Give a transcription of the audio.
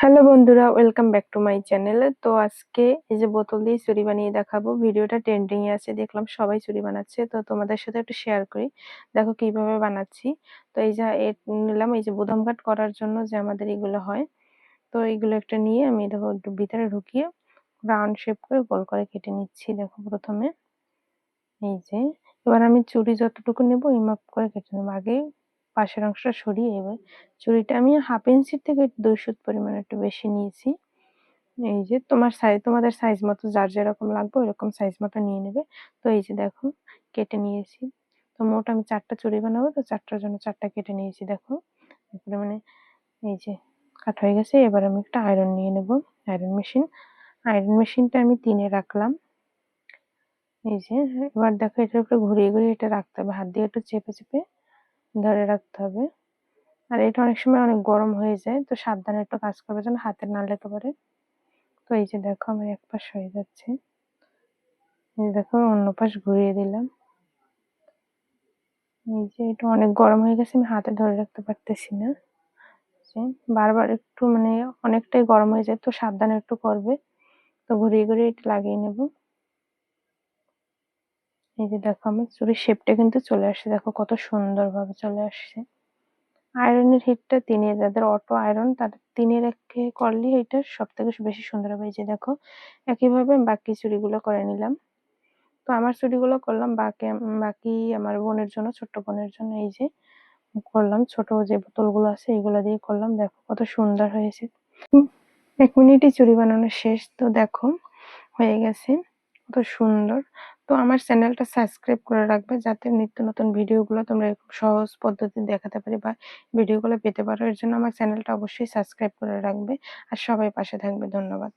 Hello বন্ধুরা welcome back to my channel তো আজকে এই যে বোতল দিয়ে চুরি বানিয়ে দেখাবো, ভিডিওটা ট্রেন্ডিং এ আছে, দেখলাম সবাই চুরি বানাচ্ছে। তো তোমাদের সাথে একটু শেয়ার করি, দেখো কীভাবে বানাচ্ছি। তো এই যে নিলাম এই যে বোদাম কাট করার জন্য যে আমাদের এগুলো হয়। তো এইগুলো একটা নিয়ে আমি দেখো একটু ভিতরে ঢুকিয়ে রাউন্ড শেপ করে গোল করে কেটে নিচ্ছি, দেখো প্রথমে। এই যে, এবার আমি চুরি যতটুকু নেব, এই মাপ করে কেটে নেব। আগে পাশের অংশটা সরিয়ে এবার চুড়িটা আমি হাফ ইঞ্চির থেকে দুই সুত পরিমাণ একটু বেশি নিয়েছি। এই যে তোমার সাইজ তোমাদের সাইজ মতো যার যেরকম লাগবে ওইরকম সাইজ মতো নিয়ে নেবে। তো এই যে দেখো, কেটে নিয়েছি। তো মোট আমি চারটা চুড়ি বানাবো, তো চারটার জন্য চারটা কেটে নিয়েছি, দেখো। এরপরে মানে এই যে কাট হয়ে গেছে, এবার আমি একটা আয়রন নিয়ে নেব আয়রন মেশিন আয়রন মেশিনটা আমি তিনে রাখলাম। এই যে, এবার দেখো এটার উপরে ঘুরিয়ে ঘুরিয়ে এটা রাখতে হবে। হাত দিয়ে একটু চেপে চেপে ধরে রাখতে হবে। আর এটা অনেক সময় অনেক গরম হয়ে যায়, তো সাবধানে একটু কাজ করবে যেন হাতে না লেগে পারে। তো এই যে দেখো আমার এক পাশ হয়ে যাচ্ছে। এই দেখো অন্য পাশ ঘুরিয়ে দিলাম। এই যে এটা অনেক গরম হয়ে গেছে, আমি হাতে ধরে রাখতে পারতেছি না। বারবার একটু মানে অনেকটাই গরম হয়ে যায়, তো সাবধানে একটু করবে। তো ঘুরিয়ে ঘুরিয়ে এটা লাগিয়ে নেব। এই যে দেখো আমার চুরির শেপটা কিন্তু চলে আসছে। দেখো কত সুন্দরভাবে চলে আসছে। আয়রনের হিটটা তিনে যাদের অটো আয়রন তাদের তিনে রেখে করলে এটা সব থেকে বেশি সুন্দর হবে। এই যে দেখো, একইভাবে বাকি চুরিগুলো করে নিলাম। তো আমার চুরিগুলো করলাম বাকি বাকি আমার বোনের জন্য, ছোট্ট বোনের জন্য। এই যে করলাম, ছোট যে বোতলগুলো আছে, এগুলো দিয়ে করলাম। দেখো কত সুন্দর হয়েছে। এক মিনিটই চুরি বানানো শেষ। তো দেখো, হয়ে গেছে। কত সুন্দর। তো আমার চ্যানেলটা সাবস্ক্রাইব করে রাখবে যাতে নিত্য নতুন ভিডিওগুলো তোমরা এরকম সহজ পদ্ধতি দেখাতে পারি বা ভিডিওগুলো পেতে পারো। এর জন্য আমার চ্যানেলটা অবশ্যই সাবস্ক্রাইব করে রাখবে। আর সবাই পাশে থাকবে। ধন্যবাদ।